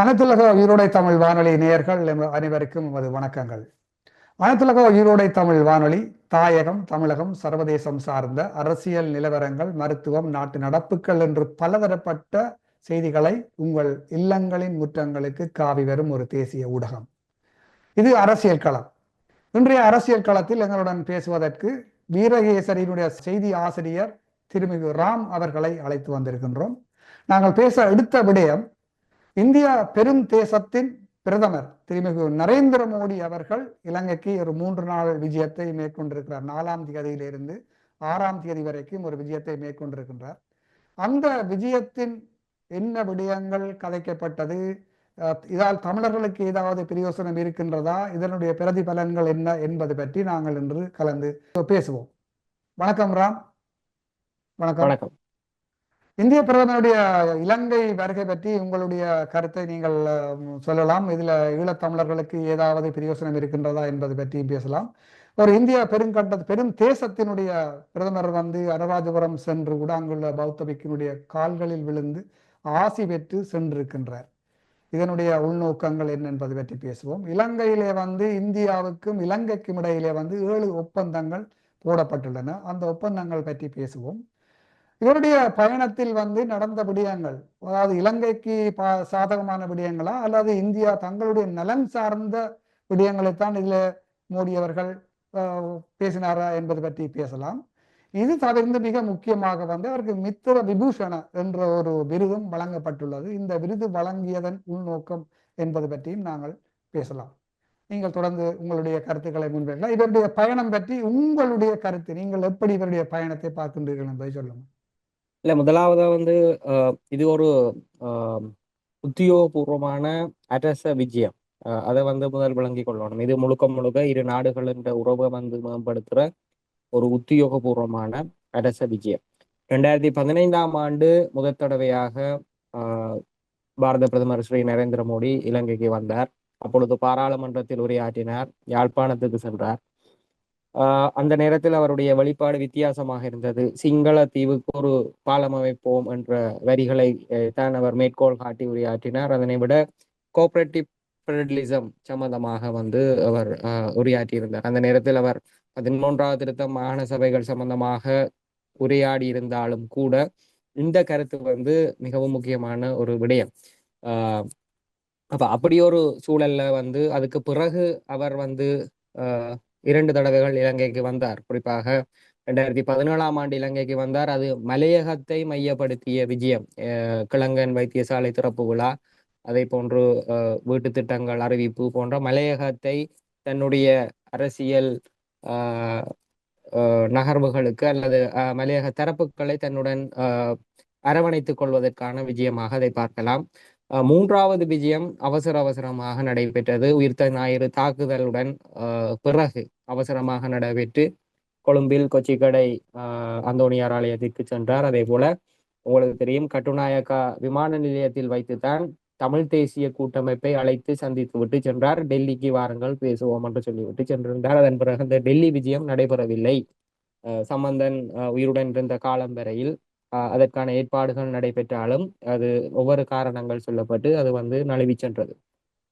வனத்துலக உயிரோடை தமிழ் வானொலி நேயர்கள் அனைவருக்கும் எமது வணக்கங்கள். வனத்துலக உயிரோடை தமிழ் வானொலி தாயகம் தமிழகம் சர்வதேசம் சார்ந்த அரசியல் நிலவரங்கள் மருத்துவம் நாட்டு நடப்புகள் என்று பலதரப்பட்ட செய்திகளை உங்கள் இல்லங்களின் முற்றங்களுக்கு காவி வரும் ஒரு தேசிய ஊடகம். இது அரசியல் களம். இன்றைய அரசியல் களத்தில் எங்களுடன் பேசுவதற்கு வீரகேசரியினுடைய செய்தி ஆசிரியர் திருமிகு ராம் அவர்களை அழைத்து வந்திருக்கின்றோம். நாங்கள் பேச எடுத்த விடயம் இந்தியா பெரும் தேசத்தின் பிரதமர் திருமிகு நரேந்திர மோடி அவர்கள் இலங்கைக்கு ஒரு மூன்று நாள் விஜயத்தை மேற்கொண்டிருக்கிறார். நாலாம் தேதியிலிருந்து ஆறாம் தேதி வரைக்கும் ஒரு விஜயத்தை மேற்கொண்டிருக்கின்றார். அந்த விஜயத்தின் என்ன விடயங்கள் கதைக்கப்பட்டது? இதால் தமிழர்களுக்கு ஏதாவது பிரயோசனம் இருக்கின்றதா? இதனுடைய பிரதிபலன்கள் என்ன என்பது பற்றி நாங்கள் இன்று கலந்து பேசுவோம். வணக்கம் ராம். வணக்கம். வணக்கம். இந்திய பிரதமருடைய இலங்கை வருகை பற்றி உங்களுடைய கருத்தை நீங்கள் சொல்லலாம். இதுல ஈழத்தமிழர்களுக்கு ஏதாவது பிரயோசனம் இருக்கின்றதா என்பது பற்றியும் பேசலாம். ஒரு இந்திய பெருங்கண்ட பெரும் தேசத்தினுடைய பிரதமர் வந்து அனுராஜபுரம் சென்று கூட அங்குள்ள பௌத்த பிக்கினுடைய கால்களில் விழுந்து ஆசி பெற்று சென்றிருக்கின்றார். இதனுடைய உள்நோக்கங்கள் என்ன என்பது பற்றி பேசுவோம். இலங்கையிலே வந்து இந்தியாவுக்கும் இலங்கைக்கும் இடையிலே வந்து ஏழு ஒப்பந்தங்கள் போடப்பட்டுள்ளன. அந்த ஒப்பந்தங்கள் பற்றி பேசுவோம். இவருடைய பயணத்தில் வந்து நடந்த விடயங்கள் அதாவது இலங்கைக்கு பா சாதகமான விடயங்களா அல்லது இந்தியா தங்களுடைய நலன் சார்ந்த விடயங்களைத்தான் இதுல மோடி அவர்கள் பேசினாரா என்பது பற்றி பேசலாம். இது தவிர்த்து மிக முக்கியமாக வந்து அவருக்கு மித்திர விபூஷண என்ற ஒரு விருதும் வழங்கப்பட்டுள்ளது. இந்த விருது வழங்கியதன் உள்நோக்கம் என்பது பற்றியும் நாங்கள் பேசலாம். நீங்கள் தொடர்ந்து உங்களுடைய கருத்துக்களை முன்வைக்கலாம். இவருடைய பயணம் பற்றி உங்களுடைய கருத்து நீங்கள் எப்படி இவருடைய பயணத்தை பார்க்கின்றீர்கள் என்பதை சொல்லுங்கள். இல்ல முதலாவதா வந்து இது ஒரு உத்தியோகபூர்வமான அரச விஜயம். அஹ், அதை வந்து முதல் விளங்கி கொள்ளணும். இது முழுக்க முழுக்க இரு நாடுகளின் உறவை வந்து மேம்படுத்துற ஒரு உத்தியோகபூர்வமான அரச விஜயம். ரெண்டாயிரத்தி பதினைந்தாம் ஆண்டு முதல் தடவையாக பாரத பிரதமர் ஸ்ரீ நரேந்திர மோடி இலங்கைக்கு வந்தார். அப்பொழுது பாராளுமன்றத்தில் உரையாற்றினார். யாழ்ப்பாணத்துக்கு சென்றார். அந்த நேரத்தில் அவருடைய வெளிப்பாடு வித்தியாசமாக இருந்தது. சிங்கள தீவுக்கு ஒரு பாலம் அமைப்போம் என்ற வரிகளை தான் அவர் மேற்கோள் காட்டி உரையாற்றினார். அதனை விட கோஆபரேட்டிவ் ஃபெடரலிசம் சம்பந்தமாக வந்து அவர் ஆஹ், உரையாற்றியிருந்தார். அந்த நேரத்தில் அவர் பதிமூன்றாவது திருத்தம் மாகாண சபைகள் சம்பந்தமாக உரையாடி இருந்தாலும் கூட இந்த கருத்து வந்து மிகவும் முக்கியமான ஒரு விடயம். ஆஹ் அப்ப அப்படி ஒரு சூழல்ல வந்து அதுக்கு பிறகு அவர் வந்து ஆஹ் இரண்டு தடவைகள் இலங்கைக்கு வந்தார். குறிப்பாக ரெண்டாயிரத்தி பதினேழாம் ஆண்டு இலங்கைக்கு வந்தார். அது மலையகத்தை மையப்படுத்திய விஜயம். அஹ் கிழங்கன் வைத்தியசாலை திறப்பு விழா அதே போன்று அஹ் வீட்டு திட்டங்கள் அறிவிப்பு போன்ற மலையகத்தை தன்னுடைய அரசியல் ஆஹ் அஹ் நகர்வுகளுக்கு அல்லது அஹ் மலையக தரப்புகளை தன்னுடன் அரவணைத்துக் கொள்வதற்கான விஜயமாக அதை பார்க்கலாம். மூன்றாவது விஜயம் அவசர அவசரமாக நடைபெற்றது. உயிர்த்த ஞாயிறு தாக்குதலுடன் பிறகு அவசரமாக நடைபெற்று கொழும்பில் கொச்சிக்கடை அந்தோணியார் ஆலயத்திற்கு சென்றார். அதே போல உங்களுக்கு தெரியும் கட்டுநாயக்கா விமான நிலையத்தில் வைத்துத்தான் தமிழ் தேசிய கூட்டமைப்பை அழைத்து சந்தித்து விட்டு சென்றார். டெல்லிக்கு வாருங்கள் பேசுவோம் என்று சொல்லிவிட்டு சென்றிருந்தார். அதன் பிறகு அந்த டெல்லி விஜயம் நடைபெறவில்லை. சம்பந்தன் உயிருடன் இருந்த காலம் வரையில் அதற்கான ஏற்பாடுகள் நடைபெற்றாலும் அது ஒவ்வொரு காரணங்கள் சொல்லப்பட்டு அது வந்து நழுவி சென்றது.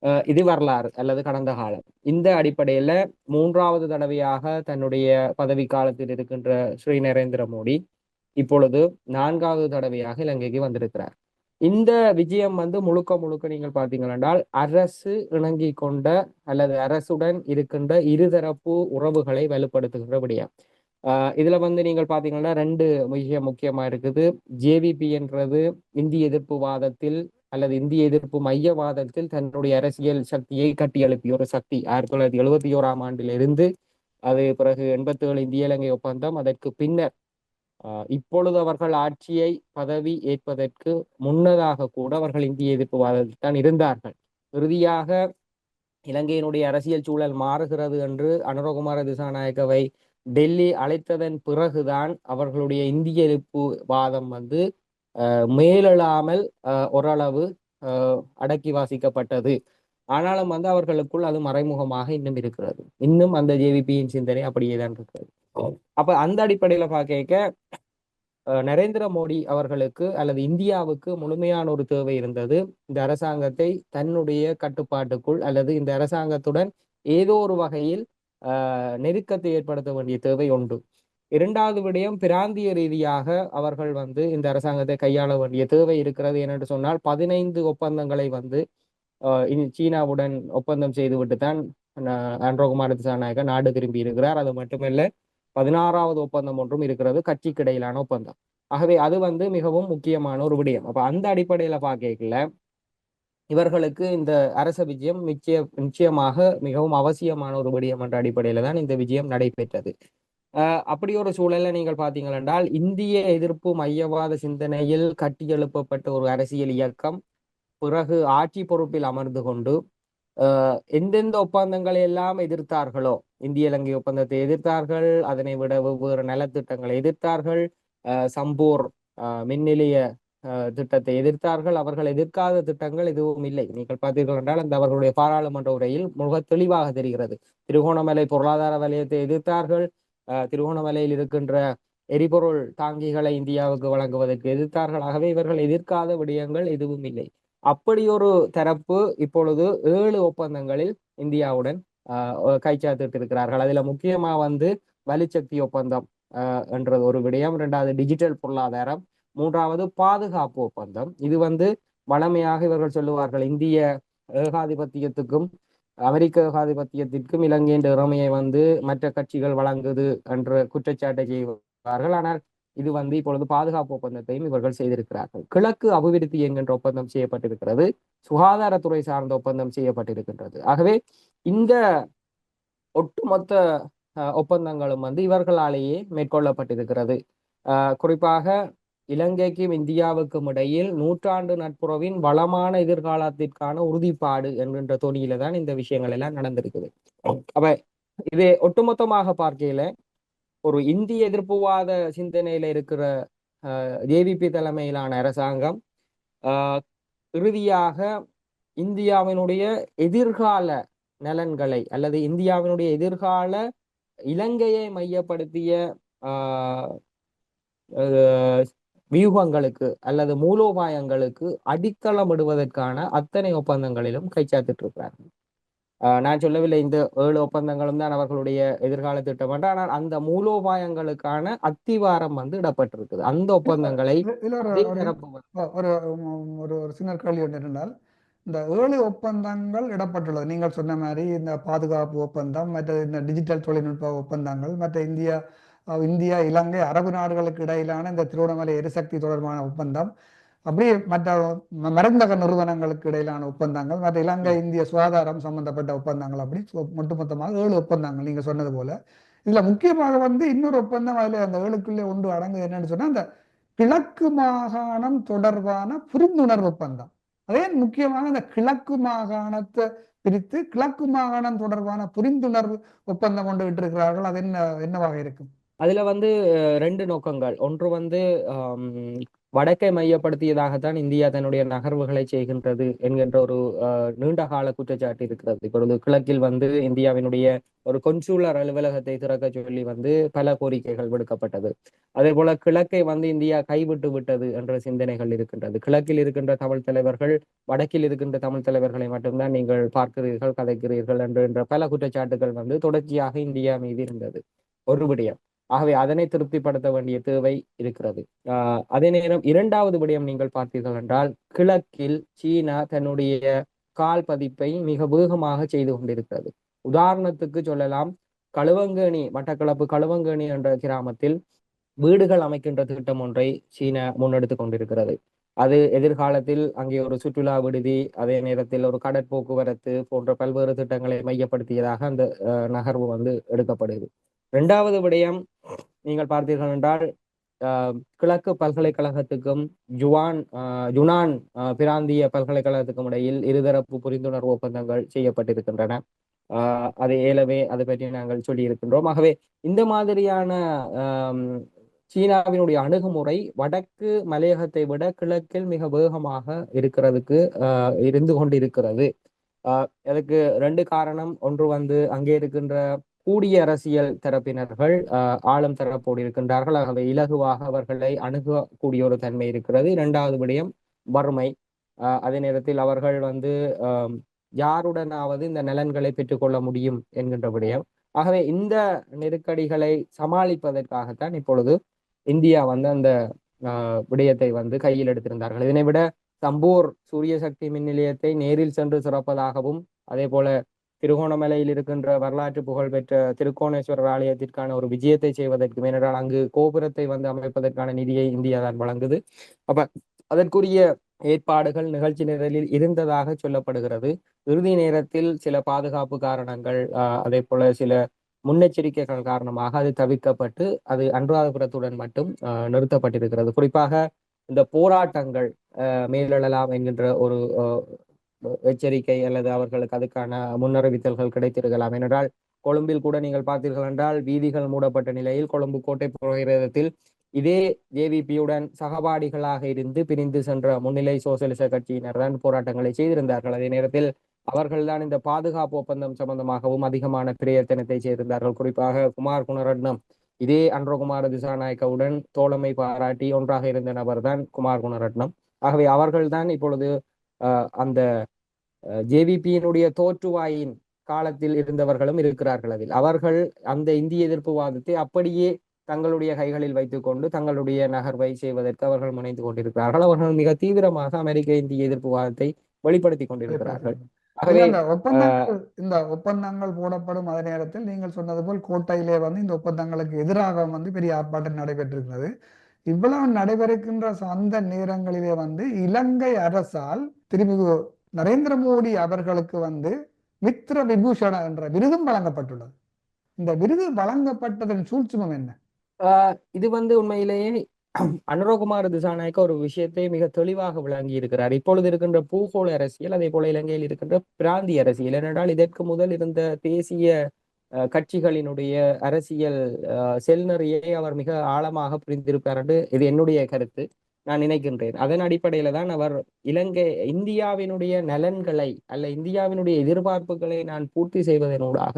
ஆஹ் இது வரலாறு அல்லது கடந்த காலம். இந்த அடிப்படையில மூன்றாவது தடவையாக தன்னுடைய பதவி காலத்தில் இருக்கின்ற ஸ்ரீ நரேந்திர மோடி இப்பொழுது நான்காவது தடவையாக இலங்கைக்கு வந்திருக்கிறார். இந்த விஜயம் வந்து முழுக்க முழுக்க நீங்கள் பார்த்தீங்கள் என்றால் அரசு இணங்கி கொண்ட அல்லது அரசுடன் இருக்கின்ற இருதரப்பு உறவுகளை வலுப்படுத்துகின்ற விடயம் இதில் வந்து நீங்கள் பார்த்தீங்கன்னா ரெண்டு மிக முக்கியமாக இருக்குது. ஜேவிபி என்றது இந்திய எதிர்ப்பு வாதத்தில் அல்லது இந்திய எதிர்ப்பு மையவாதத்தில் தன்னுடைய அரசியல் சக்தியை கட்டி எழுப்பிய ஒரு சக்தி. ஆயிரத்தி தொள்ளாயிரத்தி எழுபத்தி ஓராம் ஆண்டிலிருந்து அது பிறகு எண்பத்தி ஏழு இந்திய இலங்கை ஒப்பந்தம். அதற்கு பின்னர் ஆஹ் இப்பொழுது அவர்கள் ஆட்சியை பதவி ஏற்பதற்கு முன்னதாக கூட அவர்கள் இந்திய எதிர்ப்புவாதத்தில் தான் இருந்தார்கள். இறுதியாக இலங்கையினுடைய அரசியல் சூழல் மாறுகிறது என்று அனுரகுமார திசாநாயக்கவை டெல்லி அழைத்ததன் பிறகுதான் அவர்களுடைய இந்திய எதிர்ப்பு வாதம் வந்து ஆஹ் மேலெழாமல் ஓரளவு அடக்கி வாசிக்கப்பட்டது. ஆனாலும் வந்து அவர்களுக்குள் அது மறைமுகமாக இன்னும் இருக்கிறது. இன்னும் அந்த ஜேவிபியின் சிந்தனை அப்படியே தான் இருக்கிறது. அப்ப அந்த அடிப்படையில பார்க்க அஹ் நரேந்திர மோடி அவர்களுக்கு அல்லது இந்தியாவுக்கு முழுமையான ஒரு தேவை இருந்தது. இந்த அரசாங்கத்தை தன்னுடைய கட்டுப்பாட்டுக்குள் அல்லது இந்த அரசாங்கத்துடன் ஏதோ ஒரு வகையில் நெருக்கத்தை ஏற்படுத்த வேண்டிய தேவை உண்டு. இரண்டாவது விடயம் பிராந்திய ரீதியாக அவர்கள் வந்து இந்த அரசாங்கத்தை கையாள வேண்டிய தேவை இருக்கிறது என்று சொன்னால் பதினைந்து ஒப்பந்தங்களை வந்து ஆஹ் சீனாவுடன் ஒப்பந்தம் செய்துவிட்டு தான் ஆண்ட்ரோகுமார் திசாநாயக நாடு திரும்பி இருக்கிறார். அது மட்டுமல்ல பதினாறாவது ஒப்பந்தம் ஒன்றும் இருக்கிறது கட்சிக்கு இடையிலான ஒப்பந்தம். ஆகவே அது வந்து மிகவும் முக்கியமான ஒரு விடயம். அப்ப அந்த அடிப்படையில பாக்கல இவர்களுக்கு இந்த அரச விஜயம் நிச்சய நிச்சயமாக மிகவும் அவசியமான ஒரு விடயம் என்ற அடிப்படையில தான் இந்த விஜயம் நடைபெற்றது. ஆஹ் அப்படி ஒரு சூழல்ல நீங்கள் பார்த்தீங்கள் என்றால் இந்திய எதிர்ப்பு மையவாத சிந்தனையில் கட்டியெழுப்பப்பட்ட ஒரு அரசியல் இயக்கம் பிறகு ஆட்சி பொறுப்பில் அமர்ந்து கொண்டு ஆஹ் எந்தெந்த ஒப்பந்தங்களை எல்லாம் எதிர்த்தார்களோ இந்திய இலங்கை ஒப்பந்தத்தை எதிர்த்தார்கள் அதனை விட வெவ்வேறு நலத்திட்டங்களை எதிர்த்தார்கள் ஆஹ் சம்பூர் ஆஹ் திட்டத்தை எதிர்த்தார்கள். அவர்கள் எதிர்க்காத திட்டங்கள் எதுவும் இல்லை. நீங்கள் பார்த்தீர்கள் என்றால் அந்த அவர்களுடைய பாராளுமன்ற உரையில் மிக தெளிவாக தெரிகிறது. திருகோணமலை பொருளாதார வலயத்தை எதிர்த்தார்கள். திருகோணமலையில் இருக்கின்ற எரிபொருள் தாங்கிகளை இந்தியாவுக்கு வழங்குவதற்கு எதிர்த்தார்கள். ஆகவே இவர்கள் எதிர்க்காத விடயங்கள் எதுவும் இல்லை. அப்படி ஒரு தரப்பு இப்பொழுது ஏழு ஒப்பந்தங்களில் இந்தியாவுடன் ஆஹ் கைச்சாத்திட்டு இருக்கிறார்கள் அதுல முக்கியமா வந்து வலிசக்தி ஒப்பந்தம் என்றது ஒரு விடயம். இரண்டாவது டிஜிட்டல் பொருளாதாரம். மூன்றாவது பாதுகாப்பு ஒப்பந்தம். இது வந்து வளமையாக இவர்கள் சொல்லுவார்கள். இந்திய ஏகாதிபத்தியத்துக்கும் அமெரிக்க ஏகாதிபத்தியத்திற்கும் இலங்கையின் திறமையை வந்து மற்ற கட்சிகள் வழங்குது என்ற குற்றச்சாட்டை செய்வார்கள். ஆனால் இது வந்து இப்பொழுது பாதுகாப்பு ஒப்பந்தத்தையும் இவர்கள் செய்திருக்கிறார்கள். கிழக்கு அபிவிருத்தி என்கின்ற ஒப்பந்தம் செய்யப்பட்டிருக்கிறது. சுகாதாரத்துறை சார்ந்த ஒப்பந்தம் செய்யப்பட்டிருக்கின்றது. ஆகவே இந்த ஒட்டுமொத்த ஒப்பந்தங்களும் வந்து இவர்களாலேயே மேற்கொள்ளப்பட்டிருக்கிறது. குறிப்பாக இலங்கைக்கும் இந்தியாவுக்கும் இடையில் நூற்றாண்டு நட்புறவின் வளமான எதிர்காலத்திற்கான உறுதிப்பாடு என்கின்ற தொனியில தான் இந்த விஷயங்கள் எல்லாம் நடந்திருக்குது. அப்ப இது ஒட்டுமொத்தமாக பார்க்கையில ஒரு இந்திய எதிர்ப்புவாத சிந்தனையில இருக்கிற ஜேவிபி தலைமையிலான அரசாங்கம் இறுதியாக இந்தியாவினுடைய எதிர்கால நலன்களை அல்லது இந்தியாவினுடைய எதிர்கால இலங்கையை மையப்படுத்திய வியூகங்களுக்கு அல்லது மூலோபாயங்களுக்கு அடித்தளமிடுவதற்கான அத்தனை ஒப்பந்தங்களிலும் கைச்சாத்திட்டு இருக்கிறார்கள் நான் சொல்லவில்லை இந்த ஏழு ஒப்பந்தங்களும் தான் அவர்களுடைய எதிர்கால திட்டம் என்று ஆனால் அந்த மூலோபாயங்களுக்கான அத்திவாரம் வந்து இடப்பட்டிருக்குது அந்த ஒப்பந்தங்களை ஒரு ஒரு ஒரு சின்ன கேள்வி என்றால் இந்த ஏழு ஒப்பந்தங்கள் இடப்பட்டுள்ளது நீங்கள் சொன்ன மாதிரி இந்த பாதுகாப்பு ஒப்பந்தம் மற்ற இந்த டிஜிட்டல் தொழில்நுட்ப ஒப்பந்தங்கள் மற்ற இந்தியா இந்தியா இலங்கை அரபு நாடுகளுக்கு இடையிலான இந்த திருவண்ணாமலை எரிசக்தி தொடர்பான ஒப்பந்தம். அப்படியே மற்ற மருந்தக நிறுவனங்களுக்கு இடையிலான ஒப்பந்தங்கள் மற்ற இலங்கை இந்திய சுகாதாரம் சம்பந்தப்பட்ட ஒப்பந்தங்கள் அப்படி ஒட்டுமொத்தமாக ஏழு ஒப்பந்தங்கள் நீங்க சொன்னது போல. இதுல முக்கியமாக வந்து இன்னொரு ஒப்பந்தம் அதுல அந்த ஏழுக்குள்ளே ஒன்று அடங்குது என்னன்னு சொன்னா அந்த கிழக்கு மாகாணம் தொடர்பான புரிந்துணர்வு ஒப்பந்தம். அதே முக்கியமாக இந்த கிழக்கு மாகாணத்தை பிரித்து கிழக்கு மாகாணம் தொடர்பான புரிந்துணர்வு ஒப்பந்தம் கொண்டு விட்டிருக்கிறார்கள். அது என்ன என்னவாக இருக்கும்? அதுல வந்து ரெண்டு நோக்கங்கள். ஒன்று வந்து வடக்கை மையப்படுத்தியதாகத்தான் இந்தியா தன்னுடைய நகர்வுகளை செய்கின்றது என்கின்ற ஒரு நீண்ட கால குற்றச்சாட்டு இருக்கிறது. இப்பொழுது கிழக்கில் வந்து இந்தியாவினுடைய ஒரு கொன்சூலர் அலுவலகத்தை திறக்க சொல்லி வந்து பல கோரிக்கைகள் விடுக்கப்பட்டது. அதே போல கிழக்கை வந்து இந்தியா கைவிட்டு விட்டது என்ற சிந்தனைகள் இருக்கின்றது. கிழக்கில் இருக்கின்ற தமிழ் தலைவர்கள் வடக்கில் இருக்கின்ற தமிழ் தலைவர்களை மட்டும்தான் நீங்கள் பார்க்கிறீர்கள் கதைக்கிறீர்கள் என்ற பல குற்றச்சாட்டுகள் வந்து தொடர்ச்சியாக இந்தியா மீது இருந்தது. ஒரு விடயம். ஆகவே அதனை திருப்திப்படுத்த வேண்டிய தேவை இருக்கிறது. ஆஹ் அதே நேரம் இரண்டாவது விடயம் நீங்கள் பார்த்தீர்கள் என்றால் கிழக்கில் சீனா தன்னுடைய கால் பதிப்பை மிக வேகமாக செய்து கொண்டிருக்கிறது. உதாரணத்துக்கு சொல்லலாம் களுவங்கேணி மட்டக்களப்பு களுவங்கேணி என்ற கிராமத்தில் வீடுகள் அமைக்கின்ற திட்டம் ஒன்றை சீனா முன்னெடுத்து கொண்டிருக்கிறது. அது எதிர்காலத்தில் அங்கே ஒரு சுற்றுலா விடுதி அதே நேரத்தில் ஒரு கடற்போக்குவரத்து போன்ற பல்வேறு திட்டங்களை மையப்படுத்தியதாக அந்த நகர்வு வந்து எடுக்கப்படுது. இரண்டாவது விடயம் நீங்கள் பார்த்தீர்கள் என்றால் ஆஹ் கிழக்கு பல்கலைக்கழகத்துக்கும் ஜுவான் ஆஹ் யுனான் பிராந்திய பல்கலைக்கழகத்துக்கும் இடையில் இருதரப்பு புரிந்துணர்வு ஒப்பந்தங்கள் செய்யப்பட்டிருக்கின்றன. அது ஏலவே அதை பற்றி நாங்கள் சொல்லி இருக்கின்றோம் ஆகவே இந்த மாதிரியான சீனாவினுடைய அணுகுமுறை வடக்கு மலையகத்தை விட கிழக்கில் மிக வேகமாக இருக்கிறதுக்கு ஆஹ் இருந்து கொண்டிருக்கிறது. ஆஹ் அதுக்கு ரெண்டு காரணம். ஒன்று வந்து அங்கே இருக்கின்ற கூடிய அரசியல் தரப்பினர்கள் ஆஹ் ஆளும் தரப்போடு இருக்கின்றார்கள் ஆகவே இலகுவாக அவர்களை அணுகக்கூடிய ஒரு தன்மை இருக்கிறது. இரண்டாவது விடயம் வறுமை. அதே நேரத்தில் அவர்கள் வந்து யாருடனாவது இந்த நலன்களை பெற்றுக்கொள்ள முடியும் என்கின்ற விடயம். ஆகவே இந்த நெருக்கடிகளை சமாளிப்பதற்காகத்தான் இப்பொழுது இந்தியா வந்து அந்த ஆஹ், விடயத்தை வந்து கையில் எடுத்திருந்தார்கள். இதனை விட சம்பூர் சூரிய சக்தி மின் நிலையத்தை நேரில் சென்று சிறப்பதாகவும் அதே போல திருகோணமலையில் இருக்கின்ற வரலாற்று புகழ்பெற்ற திருக்கோணேஸ்வரர் ஆலயத்திற்கான ஒரு விஜயத்தை செய்வதற்கு ஏனென்றால் அங்கு கோபுரத்தை வந்து அமைப்பதற்கான நிதியை இந்தியா தான் வழங்குது. அப்ப அதற்குரிய ஏற்பாடுகள் நிகழ்ச்சி நிரலில் இருந்ததாக சொல்லப்படுகிறது. இறுதி நேரத்தில் சில பாதுகாப்பு காரணங்கள் அதே போல சில முன்னெச்சரிக்கைகள் காரணமாக அது தவிர்க்கப்பட்டு அது அன்றாதபுரத்துடன் மட்டும் நிறுத்தப்பட்டிருக்கிறது. குறிப்பாக இந்த போராட்டங்கள் மேலெழலாம் என்கின்ற ஒரு எச்சரிக்கை அல்லது அவர்களுக்கு அதுக்கான முன்னறிவித்தல்கள் கிடைத்திருக்கலாம். ஏனென்றால் கொழும்பில் கூட நீங்கள் பார்த்தீர்கள் என்றால் வீதிகள் மூடப்பட்ட நிலையில் கொழும்பு கோட்டை பிரதேசத்தில் இதே ஜேவிபியுடன் சகபாடிகளாக இருந்து பிரிந்து சென்ற முன்னிலை சோசியலிச கட்சியினர் தான் போராட்டங்களை செய்திருந்தார்கள். அதே நேரத்தில் அவர்கள்தான் இந்த பாதுகாப்பு ஒப்பந்தம் சம்பந்தமாகவும் அதிகமான பிரயத்தனத்தை செய்திருந்தார்கள். குறிப்பாக குமார் குணரட்னம் இதே அன்றகுமார திசாநாயக்கவுடன் தோழமை பாராட்டி ஒன்றாக இருந்த நபர் தான் குமார் குணரட்னம். ஆகவே அவர்கள்தான் இப்பொழுது அந்த ஜேவிபியினுடைய தோற்றுவாயின் காலத்தில் இருந்தவர்களும் இருக்கிறார்கள் அதில். அவர்கள் அந்த இந்திய எதிர்ப்பு வாதத்தை அப்படியே தங்களுடைய கைகளில் வைத்துக்கொண்டு தங்களுடைய நகர்வை செய்வதற்கு அவர்கள் முனைந்து கொண்டிருக்கிறார்கள். அவர்கள் மிக தீவிரமாக அமெரிக்க இந்திய எதிர்ப்பு வாதத்தை வெளிப்படுத்தி கொண்டிருக்கிறார்கள். ஆகவே இந்த ஒப்பந்தங்கள் இந்த ஒப்பந்தங்கள் போடப்படும் அதே நேரத்தில் நீங்கள் சொன்னது போல் கோட்டையிலே வந்து இந்த ஒப்பந்தங்களுக்கு எதிராக வந்து பெரிய ஆர்ப்பாட்டம் நடைபெற்றிருக்கிறது. இவ்வளவு நடைபெறுகின்ற அந்த நேரங்களிலே வந்து இலங்கை அரசால் திரும்பி நரேந்திர மோடி அவர்களுக்கு வந்து மித்ர விபூஷண என்ற விருதும் வழங்கப்பட்டுள்ளது. இந்த விருது வழங்கப்பட்டதன் சூழ்ச்சிமம் என்ன? ஆஹ் இது வந்து உண்மையிலேயே அனுரகுமார் திசாநாயக்க ஒரு விஷயத்தை மிக தெளிவாக விளங்கி இருக்கிறார். இப்பொழுது இருக்கின்ற பூகோள அரசியல் அதே போல இலங்கையில் இருக்கின்ற பிராந்திய அரசியல். ஏனென்றால் இதற்கு முதல் இருந்த தேசிய அஹ், கட்சிகளினுடைய அரசியல் அஹ், அவர் மிக ஆழமாக புரிந்திருப்பார் என்று இது என்னுடைய கருத்து. நான் நினைக்கின்றேன். அதன் அடிப்படையில தான் அவர் இலங்கை இந்தியாவினுடைய நலன்களை அல்ல இந்தியாவினுடைய எதிர்பார்ப்புகளை நான் பூர்த்தி செய்வதனூடாக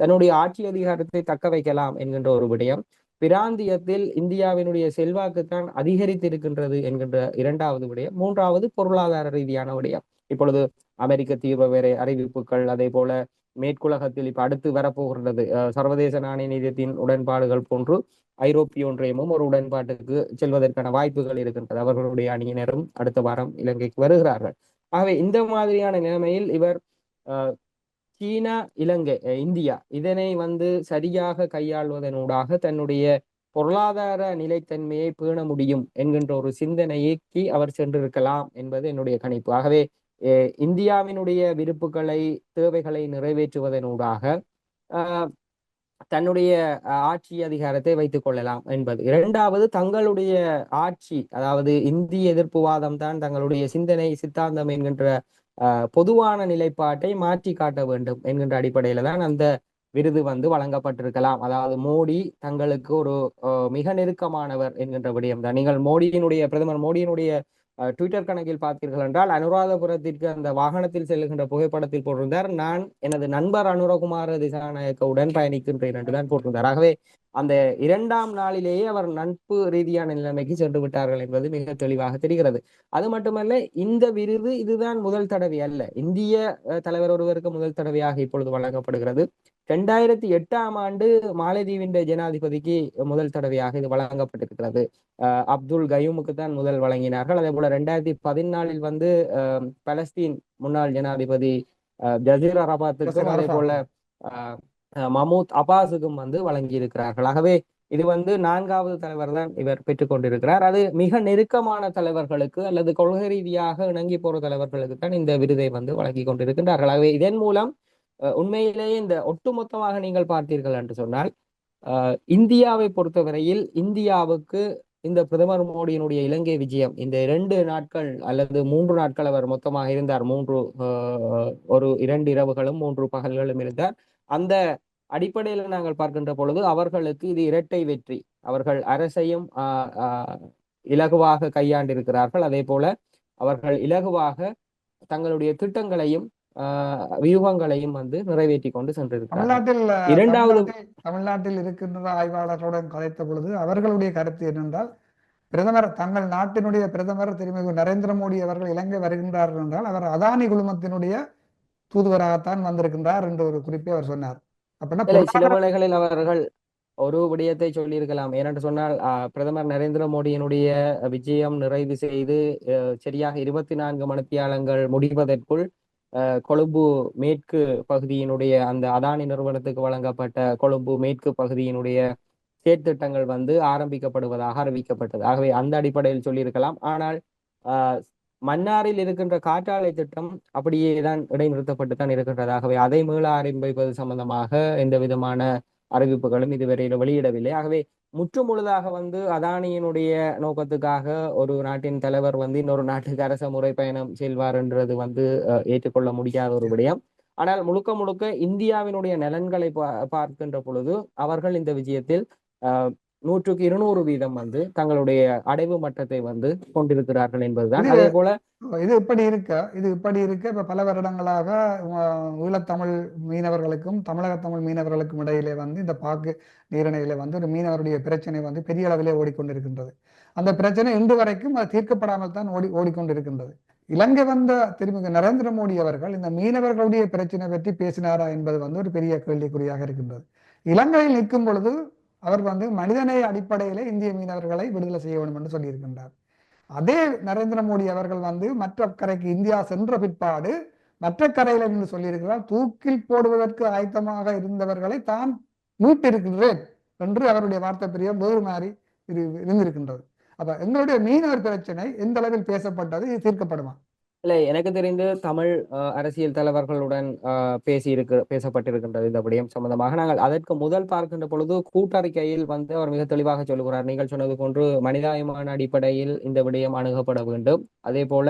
தன்னுடைய ஆட்சி அதிகாரத்தை தக்க வைக்கலாம் என்கின்ற ஒரு விடயம். பிராந்தியத்தில் இந்தியாவினுடைய செல்வாக்கு தான் அதிகரித்திருக்கின்றது என்கின்ற இரண்டாவது விடயம். மூன்றாவது பொருளாதார ரீதியான விடயம். இப்பொழுது அமெரிக்க தீர்வு வேறு அறிவிப்புகள் அதே போல மேற்குலகத்தில் இப்ப அடுத்து வரப்போகின்றது அஹ், சர்வதேச நாணய நிதியத்தின் உடன்பாடுகள் போன்று ஐரோப்பிய ஒன்றியமும் ஒரு உடன்பாட்டுக்கு செல்வதற்கான வாய்ப்புகள் இருக்கின்றது. அவர்களுடைய அணியினரும் அடுத்த வாரம் இலங்கைக்கு வருகிறார்கள். ஆகவே இந்த மாதிரியான நிலைமையில் இவர் சீனா இலங்கை இந்தியா இதனை வந்து சரியாக கையாள்வதனூடாக தன்னுடைய பொருளாதார நிலைத்தன்மையை பேண முடியும் என்கின்ற ஒரு சிந்தனைக்கு அவர் சென்றிருக்கலாம் என்பது என்னுடைய கணிப்பு. ஆகவே இந்தியாவினுடைய விருப்புகளை தேவைகளை நிறைவேற்றுவதனூடாக ஆஹ், தன்னுடைய ஆட்சி அதிகாரத்தை வைத்துக் கொள்ளலாம் என்பது. இரண்டாவது தங்களுடைய ஆட்சி அதாவது இந்திய எதிர்ப்புவாதம் தான் தங்களுடைய சிந்தனை சித்தாந்தம் என்கின்ற அஹ், பொதுவான நிலைப்பாட்டை மாற்றி காட்ட வேண்டும் என்கின்ற அடிப்படையில தான் அந்த விருது வந்து வழங்கப்பட்டிருக்கலாம். அதாவது மோடி தங்களுக்கு ஒரு மிக நெருக்கமானவர் என்கின்ற விடயம் தான் நீங்கள் மோடியினுடைய பிரதமர் மோடியினுடைய ட்விட்டர் கணக்கில் பார்த்தீர்கள் என்றால் அனுராதபுரத்திற்கு அந்த வாகனத்தில் செல்லுகின்ற புகைப்படத்தில் போட்டிருந்தார். நான் எனது நண்பர் அனுரகுமார திசாநாயக்கவுடன் பயணிக்கின்றேன் என்று தான் போட்டிருந்தார். ஆகவே அந்த இரண்டாம் நாளிலேயே அவர் நட்பு ரீதியான நிலைமைக்கு சென்று விட்டார்கள் என்பது மிக தெளிவாக தெரிகிறது. அது மட்டுமல்ல இந்த விருது இதுதான் முதல் தடவை அல்ல. இந்திய தலைவர் ஒருவருக்கு முதல் தடவையாக இப்பொழுது வழங்கப்படுகிறது. ரெண்டாயிரத்தி எட்டாம் ஆண்டு மாலைதீவின் ஜனாதிபதிக்கு முதல் தடவையாக இது வழங்கப்பட்டிருக்கிறது. அஹ், அப்துல் கயூமுக்கு தான் முதல் வழங்கினார்கள். அதே போல ரெண்டாயிரத்தி பதினாலில் வந்து பலஸ்தீன் முன்னாள் ஜனாதிபதி அஹ், ஜசீர் அரபாத்துக்கும் அதே போல அஹ், மமூத் அபாஸுக்கும் வந்து வழங்கி இருக்கிறார்கள் ஆகவே இது வந்து நான்காவது தலைவர் தான் இவர் பெற்றுக்கொண்டிருக்கிறார் அது மிக நெருக்கமான தலைவர்களுக்கு அல்லது கொள்கை ரீதியாக இணங்கி போற தலைவர்களுக்கு தான் இந்த விருதை வந்து வழங்கி கொண்டிருக்கின்றார்கள். ஆகவே இதன் மூலம் உண்மையிலேயே இந்த ஒட்டுமொத்தமாக நீங்கள் பார்த்தீர்கள் என்று சொன்னால் இந்தியாவை பொறுத்தவரையில் இந்தியாவுக்கு இந்த பிரதமர் மோடியினுடைய இலங்கை விஜயம் இந்த இரண்டு நாட்கள் அல்லது மூன்று நாட்கள் அவர் மொத்தமாக இருந்தார். மூன்று ஒரு இரண்டு இரவுகளும் மூன்று பகல்களும் இருந்தார். அந்த அடிப்படையில் நாங்கள் பார்க்கின்ற பொழுது அவர்களுக்கு இது இரட்டை வெற்றி. அவர்கள் அரசையும் இலகுவாக கையாண்டிருக்கிறார்கள். அதே போல அவர்கள் இலகுவாக தங்களுடைய திட்டங்களையும் வியூகங்களையும் வந்து நிறைவேற்றி கொண்டு சென்றிருக்கிறார்கள். தமிழ்நாட்டில் இரண்டாவது தமிழ்நாட்டில் இருக்கின்ற ஆய்வாளர்களுடன் கதைத்த பொழுது அவர்களுடைய கருத்து என்னென்றால் பிரதமர் தங்கள் நாட்டினுடைய பிரதமர் திருமிகு நரேந்திர மோடி அவர்கள் இலங்கை வருகின்றார்கள் என்றால் அவர் அதானி குழுமத்தினுடைய தூதுவராகத்தான் வந்திருக்கின்றார் என்று ஒரு குறிப்பை அவர் சொன்னார். அப்படின்னா சில வேளைகளில் அவர்கள் ஒரு விடயத்தை சொல்லியிருக்கலாம். ஏனென்று சொன்னால் பிரதமர் நரேந்திர மோடியினுடைய விஜயம் நிறைவு செய்து சரியாக இருபத்தி நான்கு மணித்தியாலங்கள் முடிவதற்குள் அஹ், கொழும்பு மேற்கு பகுதியினுடைய அந்த அதானி நிறுவனத்துக்கு வழங்கப்பட்ட கொழும்பு மேற்கு பகுதியினுடைய செயற்திட்டங்கள் வந்து ஆரம்பிக்கப்படுவதாக அறிவிக்கப்பட்டது. ஆகவே அந்த அடிப்படையில் சொல்லியிருக்கலாம். ஆனால் மன்னாரில் இருக்கின்ற காற்றாலை திட்டம் அப்படியே தான் இடைநிறுத்தப்பட்டு தான் இருக்கின்றதாகவே அதை மீள ஆரம்பிப்பது சம்பந்தமாக எந்த விதமான அறிவிப்புகளும் இதுவரையில் வெளியிடவில்லை. ஆகவே முற்று முழுதாக வந்து அதானியினுடைய நோக்கத்துக்காக ஒரு நாட்டின் தலைவர் வந்து இன்னொரு நாட்டுக்கு அரச முறை பயணம் செல்வார் என்றது வந்து அஹ், ஏற்றுக்கொள்ள முடியாத ஒரு விடயம். ஆனால் முழுக்க முழுக்க இந்தியாவினுடைய நலன்களை பா- பார்க்கின்ற பொழுது அவர்கள் இந்த விஜயத்தில் நூற்றுக்கு இருநூறு வீதம் வந்து தங்களுடைய அடைவு மட்டத்தை வந்து கொண்டிருக்கிறார்கள் என்பதுதான். அதே போல இது இப்படி இருக்க இது இப்படி இருக்க இப்ப பல வருடங்களாக ஈழத்தமிழ் மீனவர்களுக்கும் தமிழக தமிழ் மீனவர்களுக்கும் இடையிலே வந்து இந்த பாக்கு நீரிணையில வந்து ஒரு மீனவருடைய பிரச்சனை வந்து பெரிய அளவிலே ஓடிக்கொண்டிருக்கின்றது. அந்த பிரச்சனை இன்று வரைக்கும் அது தீர்க்கப்படாமல் தான் ஓடி ஓடிக்கொண்டிருக்கின்றது. இலங்கை வந்த திருமிகு நரேந்திர மோடி அவர்கள் இந்த மீனவர்களுடைய பிரச்சனை பற்றி பேசினாரா என்பது வந்து ஒரு பெரிய கேள்விக்குறியாக இருக்கின்றது. இலங்கையில் நிற்கும் பொழுது அவர் வந்து மனிதநேய அடிப்படையிலே இந்திய மீனவர்களை விடுதலை செய்ய வேண்டும் என்று சொல்லியிருக்கின்றார். அதே நரேந்திர மோடி அவர்கள் வந்து மற்ற கரைக்கு இந்தியா சென்ற பிற்பாடு மற்ற கரையில என்று சொல்லியிருக்கிறார் தூக்கில் போடுவதற்கு ஆயத்தமாக இருந்தவர்களை தான் மீட்டிருக்கின்றேன் என்று அவருடைய வார்த்தை பிரியம் வேறு மாதிரி இருந்திருக்கின்றது. அப்ப எங்களுடைய மீனவர் பிரச்சனை எந்த அளவில் பேசப்பட்டது இது தீர்க்கப்படுமா? இல்ல எனக்கு தெரிந்து தமிழ் அஹ், அரசியல் தலைவர்களுடன் பேசி இருக்கு பேசப்பட்டிருக்கின்றது இந்த விடயம் சம்பந்தமாக. நாங்கள் அதற்கு முதல் பார்க்கின்ற பொழுது கூட்டறிக்கையில் வந்து அவர் மிக தெளிவாக சொல்லுகிறார். நீங்கள் சொன்னது போன்று மனிதாயமான அடிப்படையில் இந்த விடயம் அணுகப்பட வேண்டும். அதே போல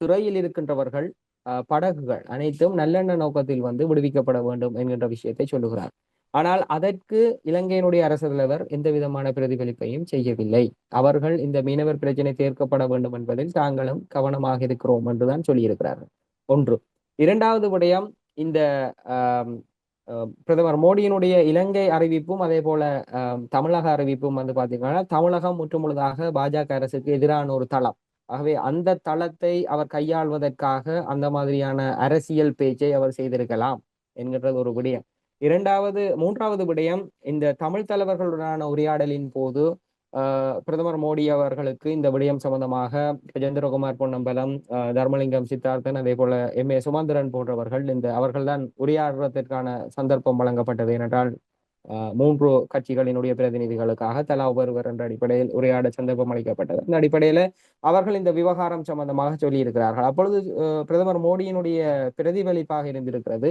துறையில் இருக்கின்றவர்கள் அஹ், படகுகள் அனைத்தும் நல்லெண்ண நோக்கத்தில் வந்து விடுவிக்கப்பட வேண்டும் என்கின்ற விஷயத்தை சொல்லுகிறார். ஆனால் அதற்கு இலங்கையினுடைய அரசு தலைவர் எந்த விதமான பிரதிபலிப்பையும் செய்யவில்லை. அவர்கள் இந்த மீனவர் பிரச்சனை தீர்க்கப்பட வேண்டும் என்பதில் தாங்களும் கவனமாக இருக்கிறோம் என்றுதான் சொல்லியிருக்கிறார்கள். ஒன்று. இரண்டாவது விடயம் இந்த அஹ், பிரதமர் மோடியினுடைய இலங்கை அறிவிப்பும் அதே போல தமிழக அறிவிப்பும் வந்து பாத்தீங்கன்னா தமிழகம் முற்றுமுழுதாக பாஜக அரசுக்கு எதிரான ஒரு தளம். ஆகவே அந்த தளத்தை அவர் கையாள்வதற்காக அந்த மாதிரியான அரசியல் பேச்சை அவர் செய்திருக்கலாம் என்கின்றது ஒரு விடயம். இரண்டாவது மூன்றாவது விடயம் இந்த தமிழ் தலைவர்களுடனான உரையாடலின் போது ஆஹ், பிரதமர் மோடி அவர்களுக்கு இந்த விடயம் சம்பந்தமாக கஜேந்திரகுமார் பொன்னம்பலம் தர்மலிங்கம் சித்தார்த்தன் அதே போல எம். ஏ. சுமந்திரன் போன்றவர்கள் இந்த அவர்கள்தான் உரையாடுவதற்கான சந்தர்ப்பம் வழங்கப்பட்டது ஏனென்றால் ஆஹ், மூன்று கட்சிகளினுடைய பிரதிநிதிகளுக்காக தலா ஒருவர் என்ற அடிப்படையில் உரையாட சந்தர்ப்பம் அளிக்கப்பட்டது. இந்த அடிப்படையில அவர்கள் இந்த விவகாரம் சம்பந்தமாக சொல்லியிருக்கிறார்கள். அப்பொழுது பிரதமர் மோடியினுடைய பிரதிபலிப்பாக இருந்திருக்கிறது.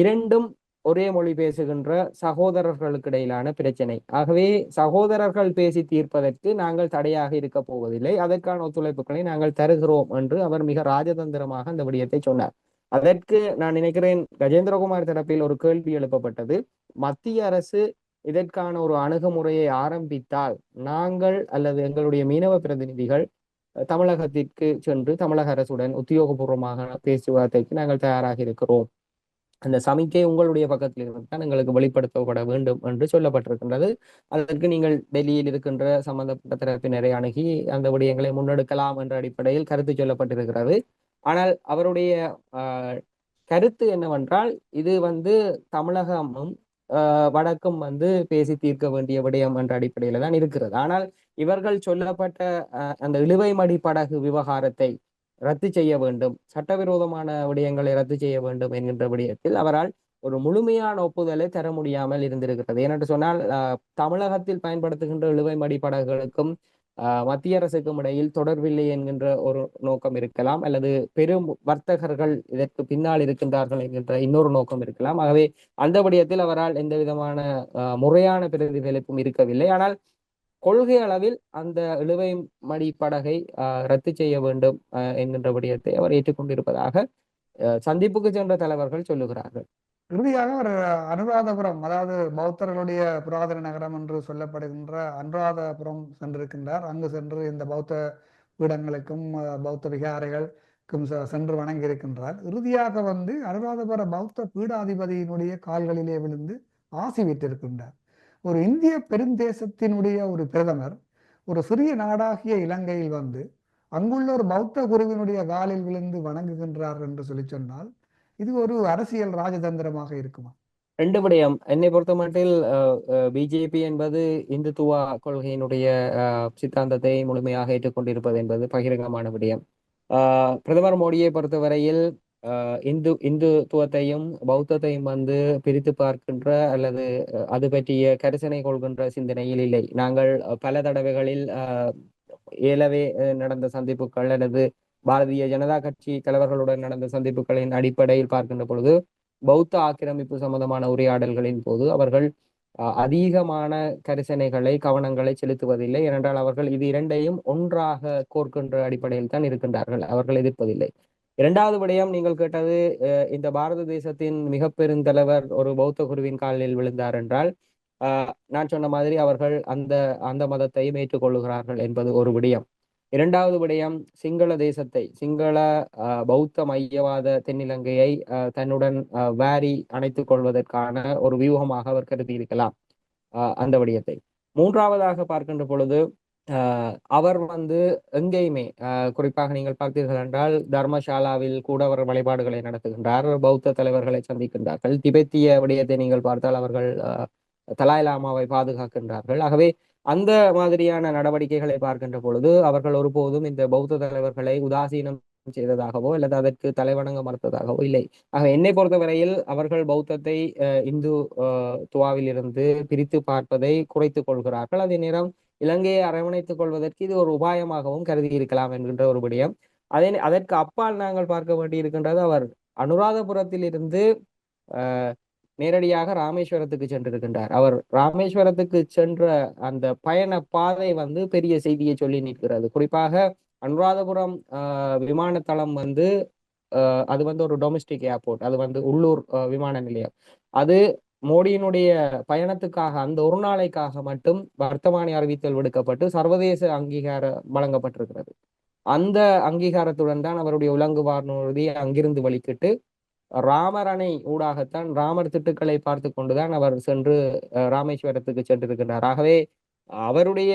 இரண்டும் ஒரே மொழி பேசுகின்ற சகோதரர்களுக்கு இடையிலான பிரச்சனை. ஆகவே சகோதரர்கள் பேசி தீர்ப்பதற்கு நாங்கள் தடையாக இருக்க போவதில்லை. அதற்கான ஒத்துழைப்புகளை நாங்கள் தருகிறோம் என்று அவர் மிக ராஜதந்திரமாக அந்த விடயத்தை சொன்னார். அதற்கு நான் நினைக்கிறேன் கஜேந்திரகுமார் தரப்பில் ஒரு கேள்வி எழுப்பப்பட்டது. மத்திய அரசு இதற்கான ஒரு அணுகுமுறையை ஆரம்பித்தால் நாங்கள் அல்லது எங்களுடைய மீனவ பிரதிநிதிகள் தமிழகத்திற்கு சென்று தமிழக அரசுடன் உத்தியோகபூர்வமாக பேச்சுவார்த்தைக்கு நாங்கள் தயாராக இருக்கிறோம். அந்த சமிக்கை உங்களுடைய பக்கத்தில் இருந்து தான் எங்களுக்கு வெளிப்படுத்தப்பட வேண்டும் என்று சொல்லப்பட்டிருக்கின்றது. அதற்கு நீங்கள் டெல்லியில் இருக்கின்ற சம்பந்தப்பட்ட தரப்பினரை அணுகி அந்த விடயங்களை முன்னெடுக்கலாம் என்ற அடிப்படையில் கருத்து சொல்லப்பட்டிருக்கிறது. ஆனால் அவருடைய ஆஹ், கருத்து என்னவென்றால் இது வந்து தமிழகமும் ஆஹ், வடக்கும் வந்து பேசி தீர்க்க வேண்டிய விடயம் என்ற அடிப்படையில தான் இருக்கிறது. ஆனால் இவர்கள் சொல்லப்பட்ட ஆஹ், அந்த இழுவை படகு விவகாரத்தை ரத்து செய்ய வேண்டும். சட்டவிரோதமான விடயங்களை ரத்து செய்ய வேண்டும் என்கின்ற விடயத்தில் அவரால் ஒரு முழுமையான ஒப்புதலை தர முடியாமல் இருந்திருக்கிறது. ஏனென்று சொன்னால் தமிழகத்தில் பயன்படுத்துகின்ற இழுவைமடி படகுகளுக்கும் ஆஹ், மத்திய அரசுக்கும் இடையில் தொடர்பில்லை என்கின்ற ஒரு நோக்கம் இருக்கலாம். அல்லது பெரும் வர்த்தகர்கள் இதற்கு பின்னால் இருக்கின்றார்கள் என்கின்ற இன்னொரு நோக்கம் இருக்கலாம். ஆகவே அந்த விடயத்தில் அவரால் எந்த விதமான முறையான பிரதிபலிப்பும் இருக்கவில்லை. ஆனால் கொள்கை அளவில் அந்த இழுவை மடி படகை ரத்து செய்ய வேண்டும் என்கின்ற விடயத்தை அவர் ஏற்றுக்கொண்டிருப்பதாக சந்திப்புக்கு சென்ற தலைவர்கள் சொல்லுகிறார்கள். இறுதியாக ஒரு அனுராதபுரம் அதாவது பௌத்தர்களுடைய புராதன நகரம் என்று சொல்லப்படுகின்ற அனுராதபுரம் சென்றிருக்கின்றார். அங்கு சென்று இந்த பௌத்த பீடங்களுக்கும் பௌத்த விகாரைகளுக்கும் சென்று வணங்கி இருக்கின்றார் இறுதியாக வந்து அனுராதபுர பௌத்த பீடாதிபதியினுடைய கால்களிலே விழுந்து ஆசி விட்டிருக்கின்றார் ஒரு இந்திய பெருந்தேசத்தினுடைய ஒரு பிரதமர் ஒரு சிறிய நாடாகிய இலங்கையில் வந்து அங்குள்ள ஒரு பௌத்த குருவினுடைய காலில் விழுந்து வணங்குகின்றார் என்று சொல்லி சொன்னால் இது ஒரு அரசியல் ராஜதந்திரமாக இருக்குமா? ரெண்டு விடயம். என்னை பொறுத்த மட்டில் பிஜேபி என்பது இந்துத்துவ கொள்கையினுடைய சித்தாந்தத்தை முழுமையாக ஏற்றுக்கொண்டிருப்பது என்பது பகிரங்கமான விடயம். பிரதமர் மோடியை பொறுத்தவரையில் இந்து இந்துத்துவத்தையும் பௌத்தத்தையும் வந்து பிரித்து பார்க்கின்ற அல்லது அது பற்றிய கரிசனை கொள்கின்ற சிந்தனையில் இல்லை. நாங்கள் பல தடவைகளில் ஏலவே நடந்த சந்திப்புகள் அல்லது பாரதிய ஜனதா கட்சி தலைவர்களுடன் நடந்த சந்திப்புகளின் அடிப்படையில் பார்க்கின்ற பொழுது பௌத்த ஆக்கிரமிப்பு சம்பந்தமான உரையாடல்களின் போது அவர்கள் அதிகமான கரிசனைகளை கவனங்களை செலுத்துவதில்லை. ஏனென்றால் அவர்கள் இது இரண்டையும் ஒன்றாக கோர்க்கின்ற அடிப்படையில் தான் இருக்கின்றார்கள். அவர்கள் எதிர்ப்பதில்லை. இரண்டாவது விடயம் நீங்கள் கேட்டது இந்த பாரத தேசத்தின் மிக பெருந்தலைவர் ஒரு பௌத்த குருவின் காலில் விழுந்தார் என்றால் நான் சொன்ன மாதிரி அவர்கள் அந்த அந்த மதத்தையும் ஏற்றுக்கொள்ளுகிறார்கள் என்பது ஒரு விடயம். இரண்டாவது விடயம் சிங்கள தேசத்தை சிங்கள பௌத்த மையவாத தென்னிலங்கையை தன்னுடன் வாரி அணைத்துக் கொள்வதற்கான ஒரு வியூகமாக அவர் கருதி இருக்கலாம் அந்த விடயத்தை. மூன்றாவதாக பார்க்கின்ற பொழுது அவர் வந்து எங்கேயுமே குறிப்பாக நீங்கள் பார்த்தீர்கள் என்றால் தர்மசாலாவில் கூட அவர் வழிபாடுகளை நடத்துகின்றார் பௌத்த தலைவர்களை சந்திக்கின்றார்கள். திபெத்திய விடயத்தை நீங்கள் பார்த்தால் அவர்கள் தலாய் லாமாவை பாதுகாக்கின்றார்கள். ஆகவே அந்த மாதிரியான நடவடிக்கைகளை பார்க்கின்ற பொழுது அவர்கள் ஒருபோதும் இந்த பௌத்த தலைவர்களை உதாசீனம் செய்ததாகவோ அல்லது அதற்கு தலைவணங்க மறுத்ததாகவோ இல்லை. ஆக என்னை பொறுத்தவரையில் அவர்கள் பௌத்தத்தை இந்து துவாவில் இருந்து பிரித்து பார்ப்பதை குறைத்துக் கொள்கிறார்கள். அதே நேரம் இலங்கையை அரவணைத்துக் கொள்வதற்கு இது ஒரு உபாயமாகவும் கருதி இருக்கலாம் என்கின்ற ஒரு விடயம். அதே அதற்கு அப்பால் நாங்கள் பார்க்க வேண்டியிருக்கின்றது அவர் அனுராதபுரத்தில் இருந்து நேரடியாக ராமேஸ்வரத்துக்கு சென்றிருக்கின்றார். அவர் ராமேஸ்வரத்துக்கு சென்ற அந்த பயண பாதை வந்து பெரிய செய்தியை சொல்லி நிற்கிறது. குறிப்பாக அனுராதபுரம் விமானத்தளம் வந்து அது வந்து ஒரு டொமஸ்டிக் ஏர்போர்ட் அது வந்து உள்ளூர் விமான நிலையம். அது மோடியினுடைய பயணத்துக்காக அந்த ஒரு நாளைக்காக மட்டும் வர்த்தமானி அறிவித்தல் விடுக்கப்பட்டு சர்வதேச அங்கீகாரம் வழங்கப்பட்டிருக்கிறது. அந்த அங்கீகாரத்துடன் தான் அவருடைய உலங்கு வார்நூர்தியை அங்கிருந்து வலிக்கிட்டு ராமர் அணை ஊடாகத்தான் ராமர் திட்டுக்களை பார்த்து கொண்டுதான் அவர் சென்று ராமேஸ்வரத்துக்கு சென்றிருக்கின்றார். ஆகவே அவருடைய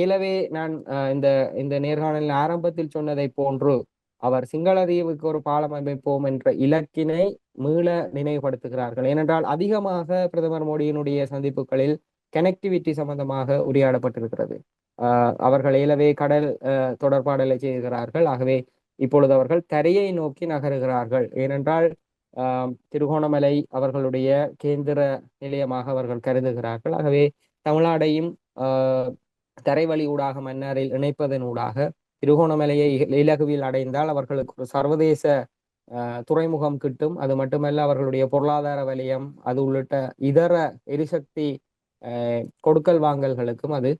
ஏலவே நான் இந்த இந்த நேர்காணலின் ஆரம்பத்தில் சொன்னதை போன்று அவர் சிங்களதீவுக்கு ஒரு பாலம் அமைப்போம் என்ற இலக்கினை மீள நினைவுபடுத்துகிறார்கள். ஏனென்றால் அதிகமாக பிரதமர் மோடியினுடைய சந்திப்புகளில் கனெக்டிவிட்டி சம்பந்தமாக உரையாடப்பட்டிருக்கிறது. அவர்கள் ஏலவே கடல் தொடர்பாடலை செய்கிறார்கள். ஆகவே இப்பொழுது அவர்கள் தரையை நோக்கி நகருகிறார்கள். ஏனென்றால் திருகோணமலை அவர்களுடைய கேந்திர நிலையமாக அவர்கள் கருதுகிறார்கள். ஆகவே தமிழ்நாடையும் தரைவழி ஊடாக மன்னாரில் இணைப்பதன் ஊடாக திருகோணமலையை இலகுவில் அடைந்தால் அவர்களுக்கு ஒரு சர்வதேச துறைமுகம் கிட்டும் அது மட்டுமல்ல அவர்களுடைய பொருளாதார வலயம் அது உள்ளிட்ட இதர எரிசக்தி கொடுக்கல் வாங்கல்களுக்கும் அது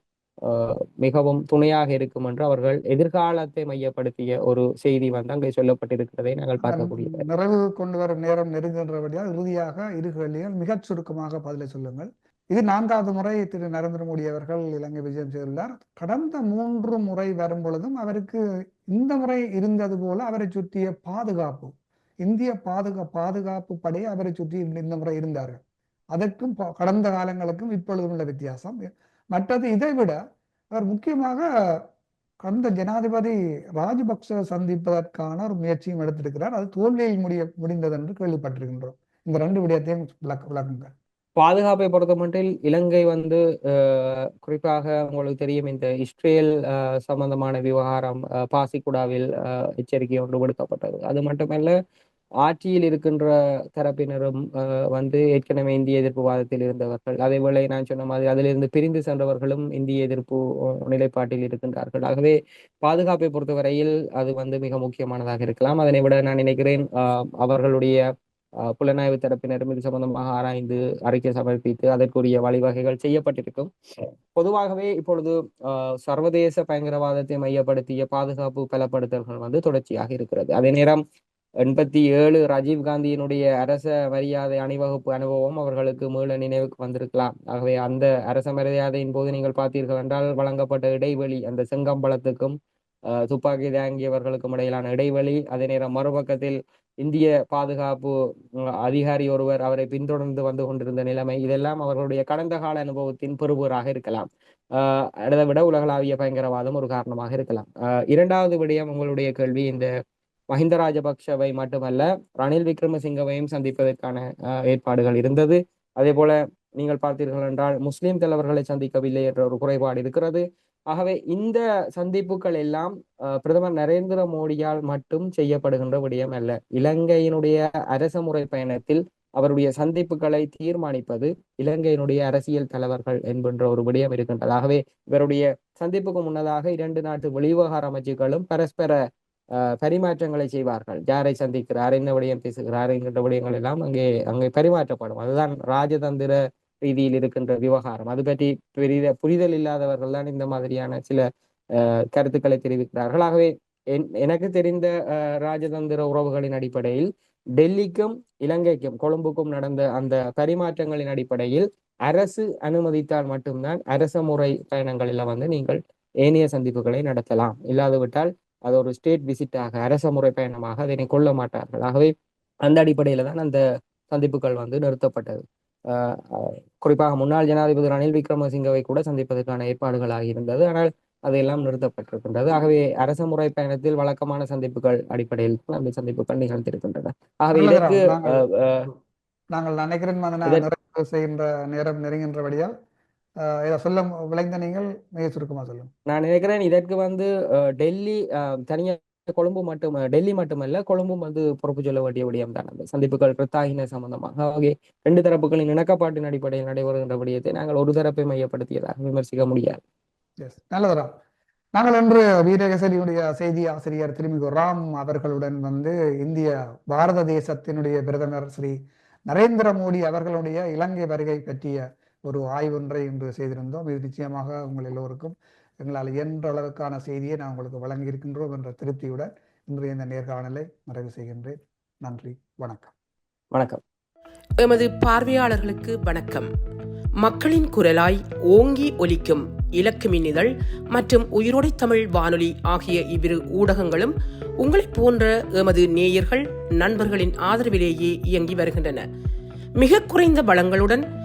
மிகவும் துணையாக இருக்கும் என்று அவர்கள் எதிர்காலத்தை மையப்படுத்திய ஒரு செய்தி வந்து அங்கே சொல்லப்பட்டிருக்கிறதை நாங்கள் பார்க்கக்கூடிய நிறைவு கொண்டு வரும் நேரம் நெருங்குகின்றபடியால் இறுதியாக இரு கேள்விகள் மிகச் சுருக்கமாக பதிலை சொல்லுங்கள். இது நான்காவது முறை திரு நரேந்திர மோடி அவர்கள் இலங்கை விஜயம் செய்துள்ளார். கடந்த மூன்று முறை வரும் பொழுதும் அவருக்கு இந்த முறை இருந்தது போல அவரை சுற்றிய பாதுகாப்பு இந்திய பாதுகா பாதுகாப்பு படை அவரை சுற்றி இந்த முறை இருந்தார்கள். அதற்கும் கடந்த காலங்களுக்கும் இப்பொழுதும் உள்ள வித்தியாசம். மற்றது இதை விட அவர் முக்கியமாக கடந்த ஜனாதிபதி ராஜபக்ச சந்திப்பதற்கான ஒரு முயற்சியும் எடுத்திருக்கிறார். அது தோல்வியில் முடிய முடிந்தது என்று கேள்விப்பட்டிருக்கின்றோம். இந்த ரெண்டு விடயத்தையும் விளக்க விளக்குங்க பாதுகாப்பை பொறுத்த மட்டில் இலங்கை வந்து குறிப்பாக உங்களுக்கு தெரியும் இந்த இஸ்ரேல் சம்பந்தமான விவகாரம் பாசிக்குடாவில் எச்சரிக்கை ஒன்று விடுக்கப்பட்டது. அது மட்டுமல்ல ஆட்சியில் இருக்கின்ற தரப்பினரும் வந்து ஏற்கனவே இந்திய எதிர்ப்பு வாதத்தில் இருந்தவர்கள். அதே வேளை நான் சொன்ன மாதிரி அதிலிருந்து பிரிந்து சென்றவர்களும் இந்திய எதிர்ப்பு நிலைப்பாட்டில் இருக்கின்றார்கள். ஆகவே பாதுகாப்பை பொறுத்தவரையில் அது வந்து மிக முக்கியமானதாக இருக்கலாம். அதனை விட நான் நினைக்கிறேன் அவர்களுடைய புலனாய்வு தரப்பினரும் இது சம்பந்தமாக ஆராய்ந்து அறிக்கை சமர்ப்பித்து அதற்குரிய வழிவகைகள் செய்யப்பட்டிருக்கும். பொதுவாகவே இப்பொழுது சர்வதேச பயங்கரவாதத்தை மையப்படுத்திய பாதுகாப்பு பலப்படுத்தல்கள் வந்து தொடர்ச்சியாக இருக்கிறது. அதே நேரம் எண்பத்தி ஏழு ராஜீவ் காந்தியினுடைய அரச மரியாதை அணிவகுப்பு அனுபவம் அவர்களுக்கு மீள நினைவுக்கு வந்திருக்கலாம். ஆகவே அந்த அரச மரியாதையின் போது நீங்கள் பார்த்தீர்கள் என்றால் வழங்கப்பட்ட இடைவெளி அந்த செங்கம்பளத்துக்கும் துப்பாக்கி தாங்கியவர்களுக்கும் இடையிலான இடைவெளி அதே நேரம் மறுபக்கத்தில் இந்திய பாதுகாப்பு அதிகாரி ஒருவர் அவரை பின்தொடர்ந்து வந்து கொண்டிருந்த நிலைமை இதெல்லாம் அவர்களுடைய கடந்த கால அனுபவத்தின் பெறுபவராக இருக்கலாம். ஆஹ் அதை விட உலகளாவிய பயங்கரவாதம் ஒரு காரணமாக இருக்கலாம். இரண்டாவது விடயம் உங்களுடைய கேள்வி இந்த மஹிந்த ராஜபக்ஷவை மட்டுமல்ல ரணில் விக்ரமசிங்கவையும் சந்திப்பதற்கான ஏற்பாடுகள் இருந்தது. அதே போல நீங்கள் பார்த்தீர்கள் என்றால் முஸ்லீம் தலைவர்களை சந்திக்கவில்லை என்ற ஒரு குறைபாடு இருக்கிறது. ஆகவே இந்த சந்திப்புகள் எல்லாம் பிரதமர் நரேந்திர மோடியால் மட்டும் செய்யப்படுகின்ற விடயம் அல்ல. இலங்கையினுடைய அரச முறை பயணத்தில் அவருடைய சந்திப்புகளை தீர்மானிப்பது இலங்கையினுடைய அரசியல் தலைவர்கள் என்கின்ற ஒரு விடயம் இருக்கின்றது. ஆகவே இவருடைய சந்திப்புக்கு முன்னதாக இரண்டு நாட்டு வெளிவிவகார அமைச்சுக்களும் பரஸ்பர ஆஹ் பரிமாற்றங்களை செய்வார்கள். யாரை சந்திக்கிறார் என்ன விடயம் பேசுகிறார் என்கின்ற விடயங்கள் எல்லாம் அங்கே அங்கே பரிமாற்றப்படும். அதுதான் ராஜதந்திர ரீதியில் இருக்கின்ற விவகாரம். அது பற்றி பெரிய புரிதல் இல்லாதவர்கள் தான் இந்த மாதிரியான சில கருத்துக்களை தெரிவிக்கிறார்கள். ஆகவே என்- எனக்கு தெரிந்த ஆஹ் ராஜதந்திர உறவுகளின் அடிப்படையில் டெல்லிக்கும் இலங்கைக்கும் கொழும்புக்கும் நடந்த அந்த பரிமாற்றங்களின் அடிப்படையில் அரசு அனுமதித்தால் மட்டும்தான் அரச முறை பயணங்களில் வந்து நீங்கள் ஏனைய சந்திப்புகளை நடத்தலாம். இல்லாதுவிட்டால் அது ஒரு ஸ்டேட் விசிட்டாக அரச முறை பயணமாக அதனை கொள்ள மாட்டார்கள். ஆகவே அந்த அடிப்படையில தான் அந்த சந்திப்புகள் வந்து நிறுத்தப்பட்டது. குறிப்பாக முன்னாள் ஜனாதிபதி ரணில் விக்ரமசிங்கவை கூட சந்திப்பதற்கான ஏற்பாடுகளாக இருந்தது ஆனால் அதையெல்லாம் நிறுத்தப்பட்டிருக்கின்றது. ஆகவே அரச முறை பயணத்தில் வழக்கமான சந்திப்புகள் அடிப்படையில் அந்த சந்திப்புகள் நிகழ்ந்திருக்கின்றன. ஆகவே இதற்கு. நாங்கள் நினைக்கிறேன் செய்கின்ற நேரம் நெருங்கின்றபடியால் இதை சொல்ல விளைந்த நீங்கள் மிக சுருக்கமா சொல்லுங்க. நான் நினைக்கிறேன் இதற்கு வந்து டெல்லி அஹ், தனியா கொழும்பு மட்டும் டெல்லி மட்டுமல்ல கொழும்பும் வந்து பொறுப்பு சொல்ல வேண்டிய விடயம் தான். அந்த சந்திப்புகள் பிரத்தாகின சம்பந்தமாக. ஆகிய ரெண்டு தரப்புகளின் இணக்கப்பாட்டின் அடிப்படையில் நடைபெறுகின்ற விடயத்தை நாங்கள் ஒரு தரப்பை மையப்படுத்தியதாக விமர்சிக்க முடியாது. எஸ் நாங்கள் இன்று வீரகேசரியுடைய செய்தி ஆசிரியர் திருமிகு ராம் அவர்களுடன் வந்து இந்திய பாரத தேசத்தினுடைய பிரதமர் ஸ்ரீ நரேந்திர மோடி அவர்களுடைய இலங்கை வருகை பற்றிய ஒரு ஆய்வொன்றை இன்று செய்திருந்தோம். இது நிச்சயமாக உங்கள் எல்லோருக்கும் எங்களால் இயன்ற அளவுக்கான செய்தியை நான் உங்களுக்கு வழங்கியிருக்கின்றோம் என்ற திருப்தியுடன் இன்றைய இந்த நேர்காணலை நிறைவு செய்கின்றேன். நன்றி வணக்கம். வணக்கம். எமது பார்வையாளர்களுக்கு வணக்கம். மக்களின் குரலாய் ஓங்கி ஒலிக்கும் இலக்கு மின்னிதழ் மற்றும் உயிரோடை தமிழ் வானொலி ஆகிய இவ்விரு ஊடகங்களும் உங்களைப் போன்ற எமது நேயர்கள் நண்பர்களின் ஆதரவிலேயே இயங்கி வருகின்றன. மிக குறைந்த வளங்களுடன்